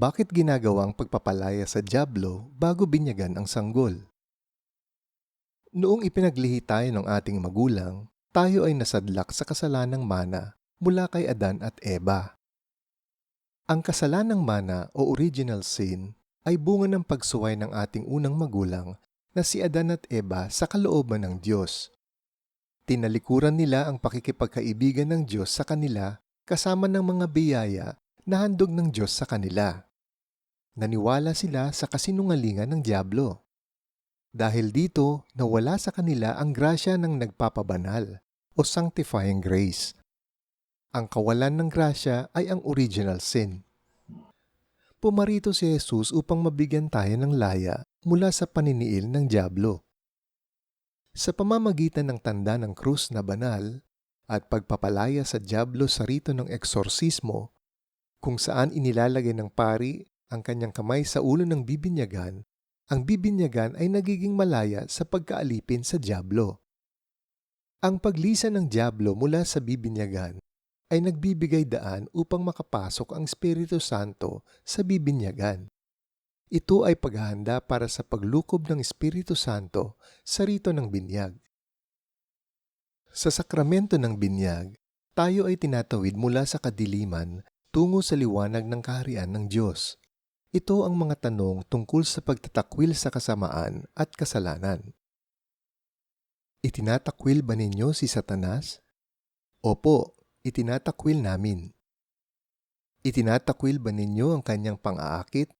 Bakit ginagawang pagpapalaya sa Diablo bago binyagan ang sanggol? Noong ipinaglihi tayo ng ating magulang, tayo ay nasadlak sa kasalanang mana mula kay Adan at Eva. Ang kasalanang mana o original sin ay bunga ng pagsuway ng ating unang magulang na si Adan at Eva sa kalooban ng Diyos. Tinalikuran nila ang pakikipagkaibigan ng Diyos sa kanila kasama ng mga biyaya na handog ng Diyos sa kanila. Naniwala sila sa kasinungalingan ng Diablo. Dahil dito, nawala sa kanila ang grasya ng nagpapabanal o sanctifying grace. Ang kawalan ng grasya ay ang original sin. Pumarito si Jesus upang mabigyan tayo ng laya mula sa paniniil ng Diablo. Sa pamamagitan ng tanda ng krus na banal at pagpapalaya sa Diablo sa rito ng eksorsismo, kung saan inilalagay ng pari ang kanyang kamay sa ulo ng bibinyagan, ang bibinyagan ay nagiging malaya sa pagkaalipin sa Diablo. Ang paglisan ng Diablo mula sa bibinyagan ay nagbibigay daan upang makapasok ang Espiritu Santo sa bibinyagan. Ito ay paghahanda para sa paglukob ng Espiritu Santo sa rito ng binyag. Sa sakramento ng binyag, tayo ay tinatawid mula sa kadiliman tungo sa liwanag ng kaharian ng Diyos. Ito ang mga tanong tungkol sa pagtatakwil sa kasamaan at kasalanan. Itinatakwil ba ninyo si Satanas? Opo, itinatakwil namin. Itinatakwil ba ninyo ang kanyang pang-aakit?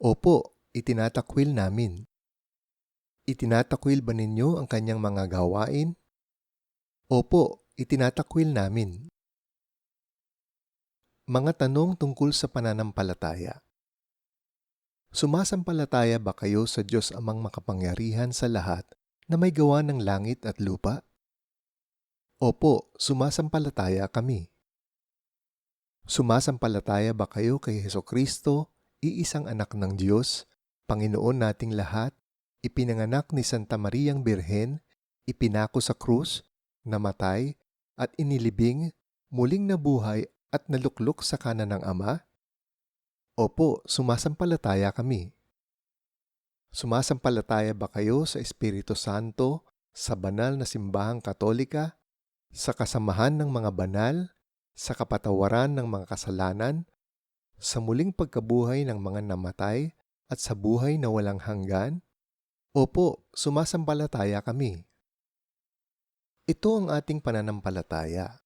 Opo, itinatakwil namin. Itinatakwil ba ninyo ang kanyang mga gawain? Opo, itinatakwil namin. Mga tanong tungkol sa pananampalataya. Sumasampalataya ba kayo sa Diyos amang makapangyarihan sa lahat na may gawa ng langit at lupa? Opo, sumasampalataya kami. Sumasampalataya ba kayo kay Heso Kristo, iisang anak ng Diyos, Panginoon nating lahat, ipinanganak ni Santa Mariang Birhen, ipinako sa krus, namatay, at inilibing, muling nabuhay at naluklok sa kanan ng Ama? Opo, sumasampalataya kami. Sumasampalataya ba kayo sa Espiritu Santo, sa banal na simbahang katolika, sa kasamahan ng mga banal, sa kapatawaran ng mga kasalanan, sa muling pagkabuhay ng mga namatay, at sa buhay na walang hanggan? Opo, sumasampalataya kami. Ito ang ating pananampalataya.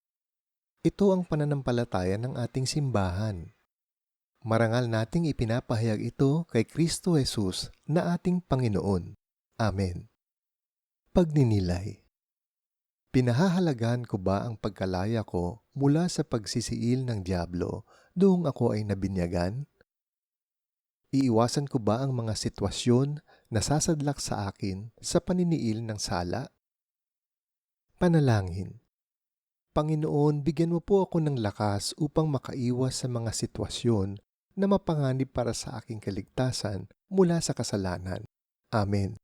Ito ang pananampalataya ng ating simbahan. Marangal nating ipinapahayag ito kay Kristo Jesus na ating Panginoon. Amen. Pagninilay Pinahahalagahan ko ba ang pagkalaya ko mula sa pagsisiil ng Diablo doong ako ay nabinyagan? Iiwasan ko ba ang mga sitwasyon na sasadlak sa akin sa paniniil ng sala? Panalangin Panginoon, bigyan mo po ako ng lakas upang makaiwas sa mga sitwasyon na mapanganib para sa aking kaligtasan mula sa kasalanan. Amen.